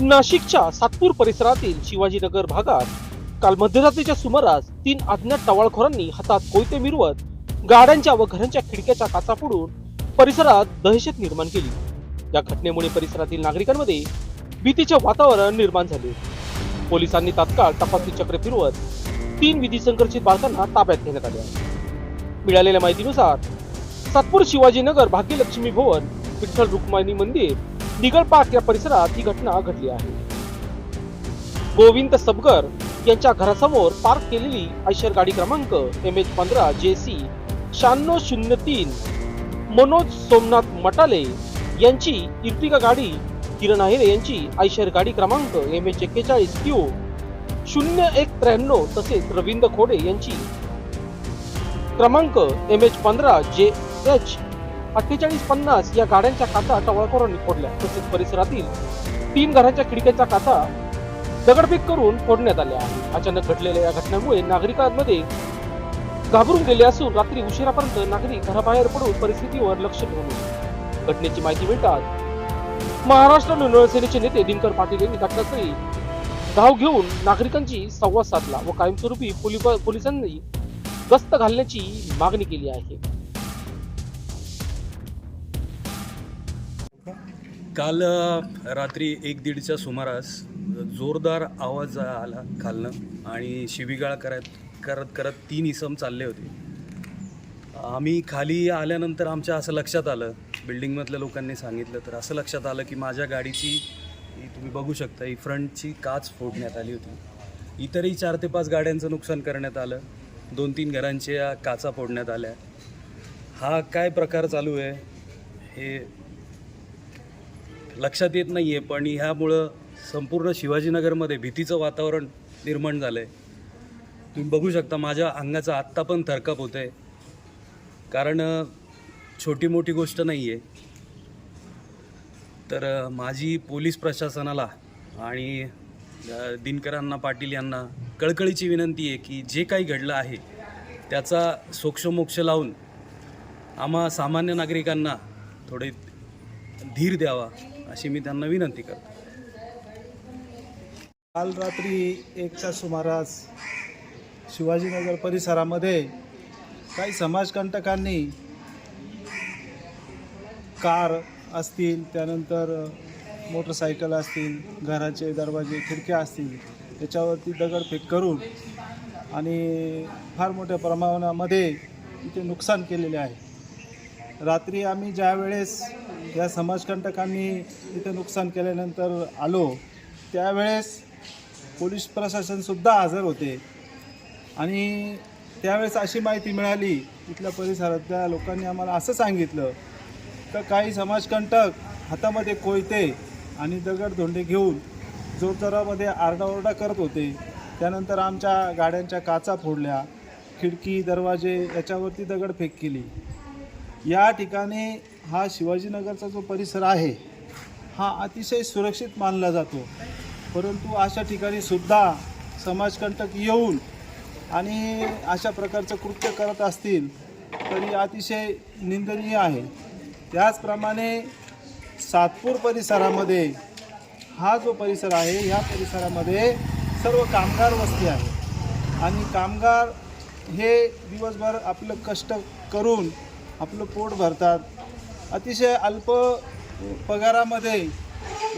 नाशिकच्या सातपूर परिसरातील शिवाजीनगर भागात काल मध्यरात्रीच्या सुमारास तीन अज्ञात टवाळखोरांनी हातात कोयते मिरवत गाड्यांच्या व घरांच्या खिडक्याच्या काचा फोडून परिसरात दहशत निर्माण केली. या घटनेमुळे परिसरातील नागरिकांमध्ये भीतीचे वातावरण निर्माण झाले. पोलिसांनी तात्काळ तपासणी चक्र फिरवत तीन विधी संघर्षित बालकांना ताब्यात घेण्यात आल्या मिळालेल्या माहितीनुसार सातपूर शिवाजीनगर भाग्यलक्ष्मी भवन विठ्ठल रुक्मायणी मंदिर निगलपाक या परिसरात ही घटना घडली आहे. गोविंद सबगर यांच्या घरासमोर पार्क केलेली आयशर गाडी क्रमांक एम एच पंधरा जे सी शहाण्णव शून्य तीन मनोज सोमनाथ मटाले यांची इर्टिगा गाडी, किरण आहेरे यांची आयशर गाडी क्रमांक एम एच एक्केचाळीस क्यू शून्य एक त्र्याण्णव तसेच रवींद्र खोडे यांची क्रमांक एम एच पंधरा जे एच अठ्ठेचाळीस पन्नास या गाड्यांच्या काचा टवाळखोरांनी फोडल्या. तसेच परिसरातील तीन घरांच्या खिडक्याच्या काचा दगडफेक करून फोडण्यात आल्या. अचानक घडलेल्या या घटनेमुळे नागरिकांमध्ये घाबरून गेले असून रात्री उशिरापर्यंत नागरिक घराबाहेर पडून परिस्थितीवर लक्ष ठेवून घटनेची माहिती मिळताच महाराष्ट्र नवनिर्माण सेनेचे नेते दिनकर पाटील यांनी घटनास्थळी धाव घेऊन नागरिकांची संवाद साधला व कायमस्वरूपी पोलिसांनी गस्त घालण्याची मागणी केली आहे. काल रात्री एक दीडच्या सुमारास जोरदार आवाज आला खालनं आणि शिवीगाळ करत करत करत तीन इसम चालले होते. आम्ही खाली आल्यानंतर आमच्या असं लक्षात आलं बिल्डिंगमधल्या लोकांनी सांगितलं तर असं लक्षात आलं की माझ्या गाडीची तुम्ही बघू शकता ही फ्रंटची काच फोडण्यात आली होती. इतरही चार ते पाच गाड्यांचं नुकसान करण्यात आलं. दोन तीन घरांच्या काचा फोडण्यात आल्या. हा काय प्रकार चालू आहे हे लक्षात येत नाही आहे पण ह्यामुळं संपूर्ण शिवाजीनगरमध्ये भीतीचं वातावरण निर्माण झालं आहे तुम्ही बघू शकता माझ्या अंगाचा आत्ता पण थरकाप होत आहे कारण छोटी मोठी गोष्ट नाही आहे तर माझी पोलीस प्रशासनाला आणि दिनकरांना पाटील यांना कळकळीची विनंती आहे की जे काही घडलं आहे त्याचा सोक्षमोक्ष लावून आम्हा सामान्य नागरिकांना थोडे धीर द्यावा. अशी मी त्यांना विनंती करतो. काल रात्री एकच्या सुमारास शिवाजीनगर परिसरामध्ये काही समाजकंटकांनी कार असतील त्यानंतर मोटरसायकल असतील घराचे दरवाजे खिडक्या असतील त्याच्यावरती दगडफेक करून आणि फार मोठ्या प्रमाणामध्ये इथे नुकसान केलेले आहे. रात्री आम्ही ज्या वेळेस या समाजकंटकांनी इथे नुकसान केल्यानंतर आलो त्यावेळेस पोलीस प्रशासनसुद्धा हजर होते. आणि त्यावेळेस अशी माहिती मिळाली इथल्या परिसरातल्या लोकांनी आम्हाला असं सांगितलं तर काही समाजकंटक हातामध्ये कोयते आणि दगडधोंडे घेऊन जोरजोरामध्ये आरडाओरडा करत होते. त्यानंतर आमच्या गाड्यांच्या काचा फोडल्या खिडकी दरवाजे याच्यावरती दगडफेक केली. या ठिकाणी हा शिवाजीनगरचा जो परिसर आहे हा अतिशय सुरक्षित मानला जातो. परंतु अशा ठिकाणी सुद्धा समाजकंटक येऊन आणि अशा प्रकारचं कृत्य करत असतील तरी अतिशय निंदनीय आहे. त्याचप्रमाणे सातपूर परिसरामध्ये हा जो परिसर आहे ह्या परिसरामध्ये सर्व कामगार वस्ती आहे आणि कामगार हे दिवसभर आपलं कष्ट करून आपलं पोट भरतात. अतिशय अल्प पगारामध्ये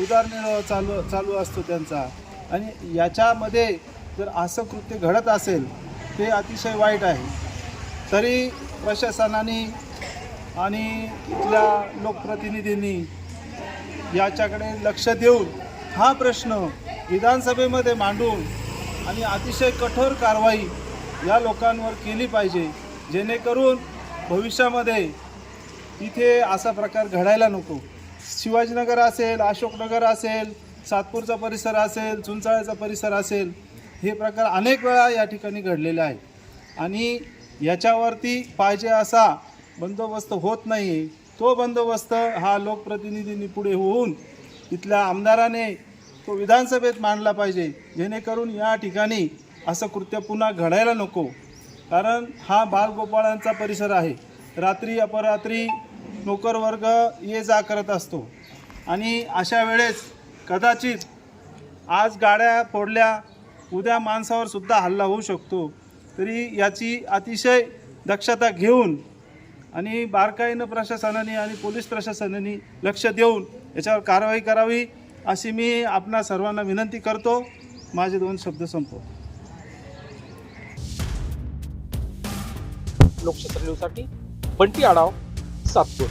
उदारनिर्वाह चालू चालू असतो त्यांचा. आणि याच्यामध्ये जर असं कृत्य घडत असेल ते अतिशय वाईट आहे. तरी प्रशासनाने आणि इथल्या लोकप्रतिनिधींनी याच्याकडे लक्ष देऊन हा प्रश्न विधानसभेमध्ये मांडून आणि अतिशय कठोर कारवाई या लोकांवर केली पाहिजे जेणेकरून भविष्यामध्ये इथे असा प्रकार घडायला नको. शिवाजीनगर असेल अशोकनगर असेल सातपूरचा परिसर असेल चुंचाळ्याचा परिसर असेल हे प्रकार अनेक वेळा या ठिकाणी घडलेले आहेत. आणि याच्यावरती पाहिजे असा बंदोबस्त होत नाही तो बंदोबस्त हा लोकप्रतिनिधींनी पुढे होऊन इथल्या आमदाराने तो विधानसभेत मांडला पाहिजे. जेणेकरून या ठिकाणी असं कृत्य पुन्हा घडायला नको. कारण हा बालगोपाळांचा परिसर आहे. रात्री अपरात्री नोकरवर्ग ये जा करत असतो. आणि अशा वेळेस कदाचित आज गाड्या फोडल्या उद्या माणसावर सुद्धा हल्ला होऊ शकतो. तरी याची अतिशय दक्षता घेऊन आणि बारकाईनं प्रशासनाने आणि पोलीस प्रशासनाने लक्ष देऊन याच्यावर कारवाई करावी अशी मी आपणा सर्वांना विनंती करतो. माझे दोन शब्द संपवतो. लोकशास्त्र न्यूजसाठी बंटी आढाव सातपूर.